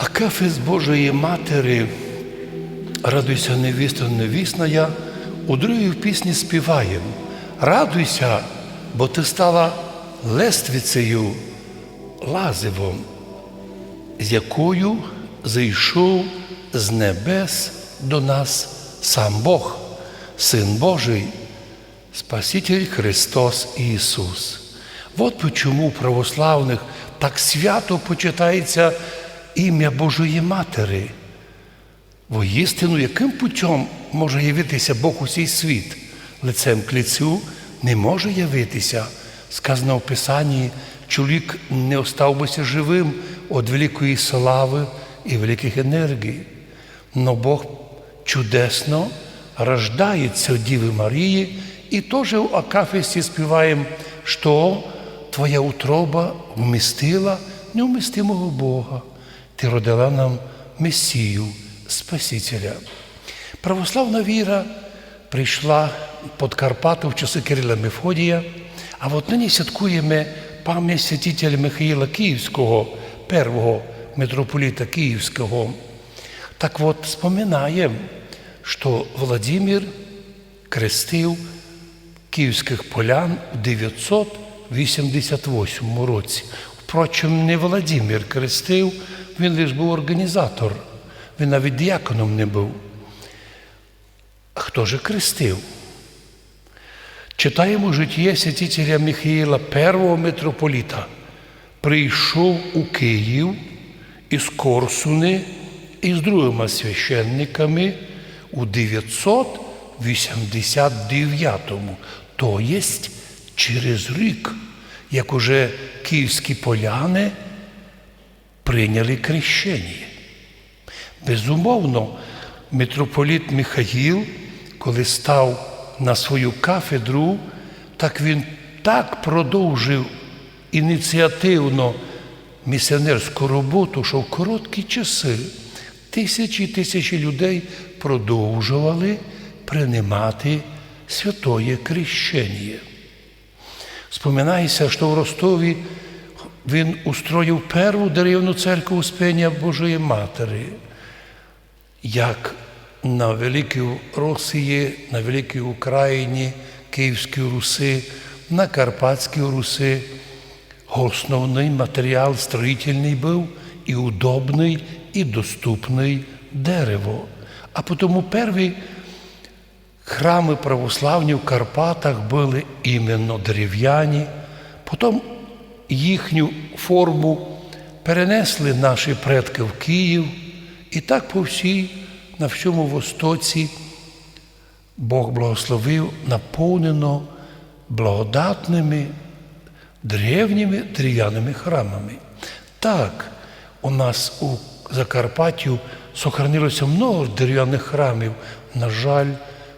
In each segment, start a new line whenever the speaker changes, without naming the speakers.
Акафист Божої Матері, радуйся, невіста невісна, я, у другій пісні співаєм. Радуйся, бо ти стала лествицею, лазивом, з якою зайшов з небес до нас сам Бог, Син Божий, Спаситель Христос Ісус. От почому православних так свято почитається ім'я Божої Матері. Воістину, яким путем може явитися Бог у цей світ? Лицем к лицю не може явитися. Сказано в Писанні, чоловік не остався живим від великої слави і великих енергій. Но Бог чудесно рождається Діви Марії, і теж у Акафісті співаємо, що Твоя утроба вмістила неумістимого Бога. Ти родила нам Месію, Спасителя. Православна віра прийшла під Карпату в часи Кирила Мефодія, а от нині святкуємо пам'ять святителя Михаїла Київського, першого митрополіта Київського. Так от споминаємо, що Владимир крестив київських полян у 988 році. Впрочем, не Володимир крестив, він лише був організатор, він навіть діаконом не був. Хто же крестив? Читаємо життя святителя Михаїла, першого митрополіта. Прийшов у Київ із Корсуни із другими священниками у 989-му, то єсть через рік, як уже київські поляни прийняли крещення. Безумовно, митрополіт Михаїл, коли став на свою кафедру, так він так продовжив ініціативно місіонерську роботу, що в короткі часи тисячі і тисячі людей продовжували приймати святоє крещення. Споминається, що в Ростові він устроїв першу деревну церкву Успення Божої Матері, як на Великій Росії, на Великій Україні, Київській Руси, на Карпатській Руси. Основний матеріал строїтельний був і удобний, і доступний дерево. А тому перші храми православні в Карпатах були іменно дерев'яні, потім їхню форму перенесли наші предки в Київ, і так по всій, на всьому Востоці Бог благословив, наповнено благодатними древніми дерев'яними храмами. Так, у нас у Закарпаттю сохранилося много дерев'яних храмів. На жаль,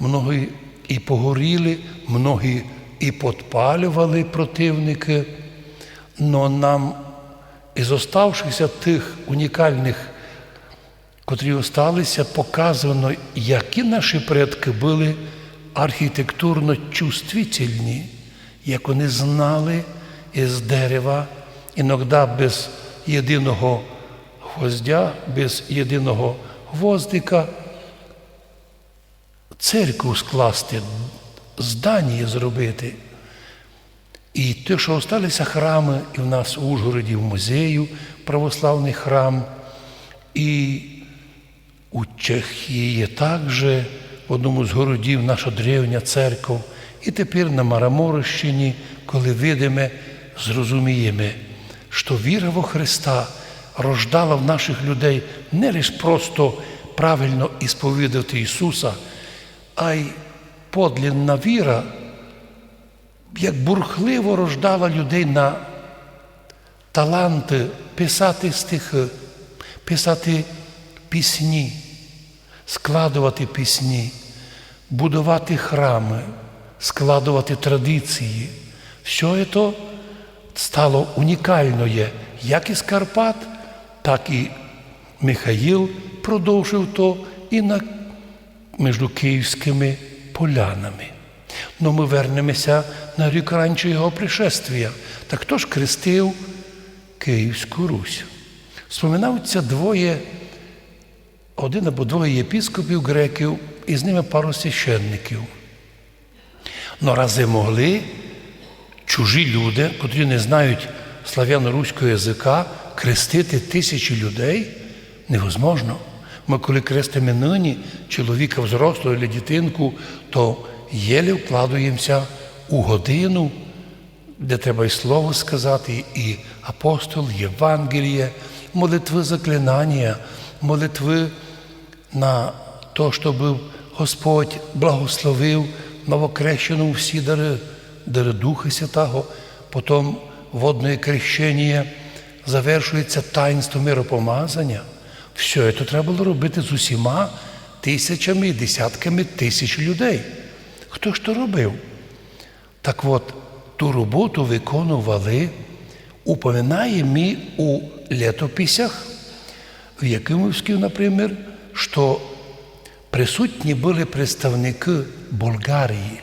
многі і погоріли, многі і підпалювали противники. Но нам із оставшихся тих унікальних, котрі осталися, показано, які наші предки були архітектурно чувствительні, як вони знали із дерева, іноді без єдиного гвоздя, без єдиного гвоздика, церкву скласти, здання зробити. І те, що залишилися храми, і в нас у Ужгороді в музею православний храм, і у Чехії також в одному з городів наша древня церква, і тепер на Мараморощині, коли видиме, зрозуміємо, що віра во Христа рождала в наших людей не лише просто правильно ісповідати Ісуса, а й подлінна віра, як бурхливо рождала людей на таланти писати стихи, писати пісні, складувати пісні, будувати храми, складувати традиції. Все це стало унікальне, як із Карпат, так і Михаїл продовжив то і на, між київськими полянами. Ну ми вернемося на рік раніше його пришествия. Так хто ж крестив Київську Русь? Споминаються двоє, один або двоє єпіскопів греків, і з ними пару священників. Но рази могли чужі люди, котрі не знають слав'яно-руського язика, крестити тисячі людей невозможно. Ми коли крестимо нині чоловіка взрослого чи дитинку, то єлі вкладуємося у годину, де треба і слово сказати, і апостол, Євангеліє, молитви заклинання, молитви на то, щоб Господь благословив новокрещеному всі дари, дари Духа Святого, потім водне крещення завершується таїнство миропомазання. Все це треба було робити з усіма тисячами і десятками тисяч людей. Хто ж то робив? Так от, ту роботу виконували, упоминаємо у літописях, в Якимовській, наприклад, що присутні були представники Болгарії.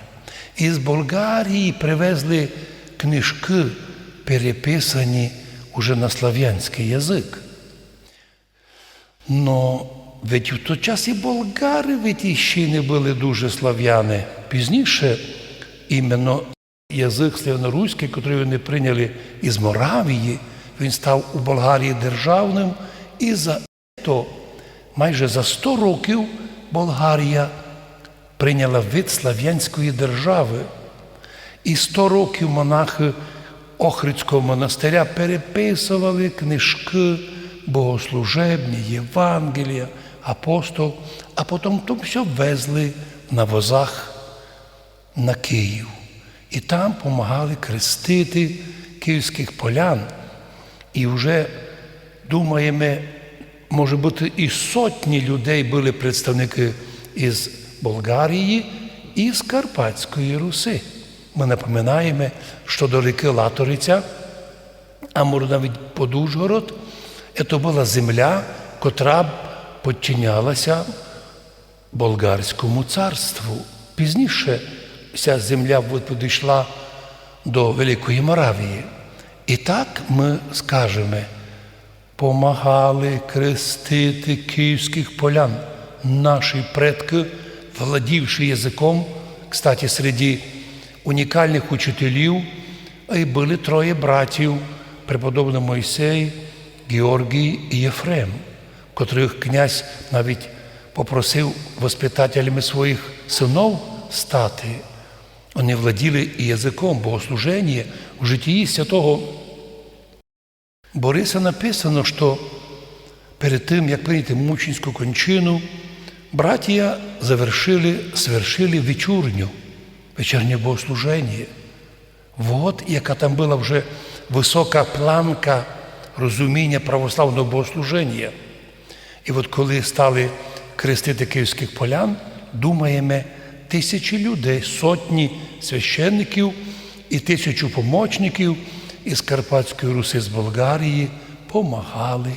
Із Болгарії привезли книжки, переписані уже на слав'янський язик. Но ведь в той час і болгари ведь ще не були дуже слав'яни. Пізніше іменно язик славяноруський, який вони прийняли із Моравії, він став у Болгарії державним, і за то майже за 100 років Болгарія прийняла вид слав'янської держави. І 100 років монахи Охридського монастиря переписували книжки богослужебні, Євангелія, апостол, а потім то все везли на возах на Київ. І там допомагали крестити київських полян. І вже думаємо, може бути, і сотні людей були представники із Болгарії і з Карпатської Руси. Ми напоминаємо, що до ріки Латориця, а може навіть Подужгород, це була земля, котра підчинялася болгарському царству. Пізніше ця земля підійшла до Великої Моравії. І так ми скажемо, помагали крестити київських полян. Наші предки, владівши язиком, кстати, серед унікальних учителів, і були троє братів, преподобний Мойсей, Георгій і Єфрем, котрих князь навіть попросив воспитателями своїх синов стати. Вони владіли і язиком богослуження в житті святого Бориса написано, що перед тим, як прийняти мучинську кончину, братія завершили, свершили вечірню, вечірнє богослуження. Вот яка там була вже висока планка розуміння православного богослуження. І от коли стали крестити київських полян, думаємо, тисячі людей, сотні священників і тисячу помічників із Карпатської Руси з Болгарії помагали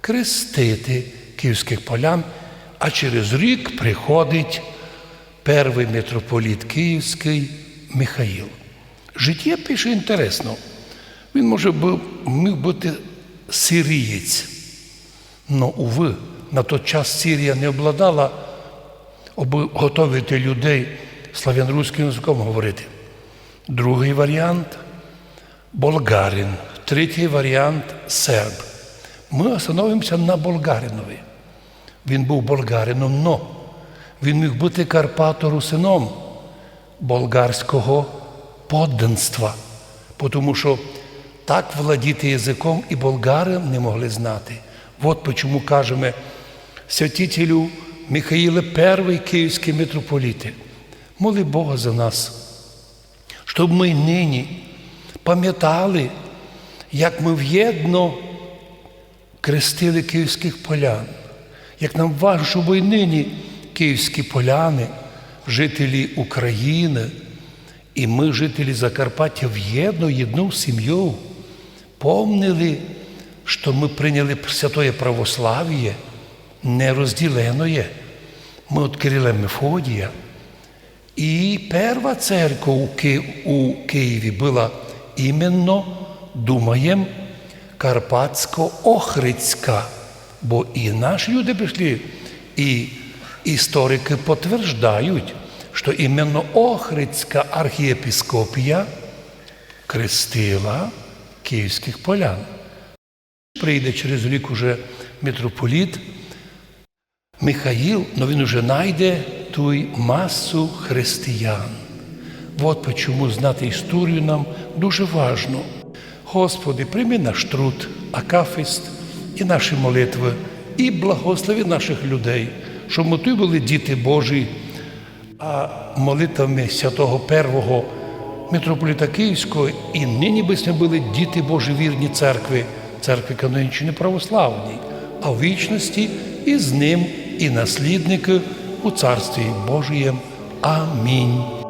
крестити київських полян, а через рік приходить перший митрополіт Київський Михаїл. Життя пише інтересно. Він може міг бути сирієць. Но, уви, на той час Сирія не обладала аби готовити людей слав'яно-руським язиком говорити. Другий варіант болгарин, третій варіант серб. Ми остановимося на болгаринові. Він був болгарином, но він міг бути Карпато-русином болгарського подданства, тому що так владіти язиком і болгари не могли знати. От чому кажемо святителю Михаїле перший київський митрополіти. Моли Бога за нас, щоб ми нині пам'ятали, як ми в'єдно крестили київських полян, як нам важливо, щоб і нині київські поляни, жителі України, і ми, жителі Закарпаття, в'єдно, єдну сім'ю, помнили, що ми прийняли святое православ'я нерозділеное. Ми відкрили Мефодія. І перша церква у Києві була іменно, думаєм, Карпатсько-Охридська. Бо і наші люди прийшли, і історики підтверджують, що іменно Охридська архієпіскопія крестила київських полян. Прийде через рік уже митрополіт Михаїл, але він уже знайде ту масу християн. От почому знати історію нам дуже важно. Господи, прийми наш труд, акафист і наші молитви, і благослови наших людей, щоб ми тут були діти Божі, а молитвами святого Первого митрополіта Київського і нині би були діти Божі вірні церкви, церкви канонічної православній, а в вічності і з ним, і наслідники у Царстві Божієм. Амінь.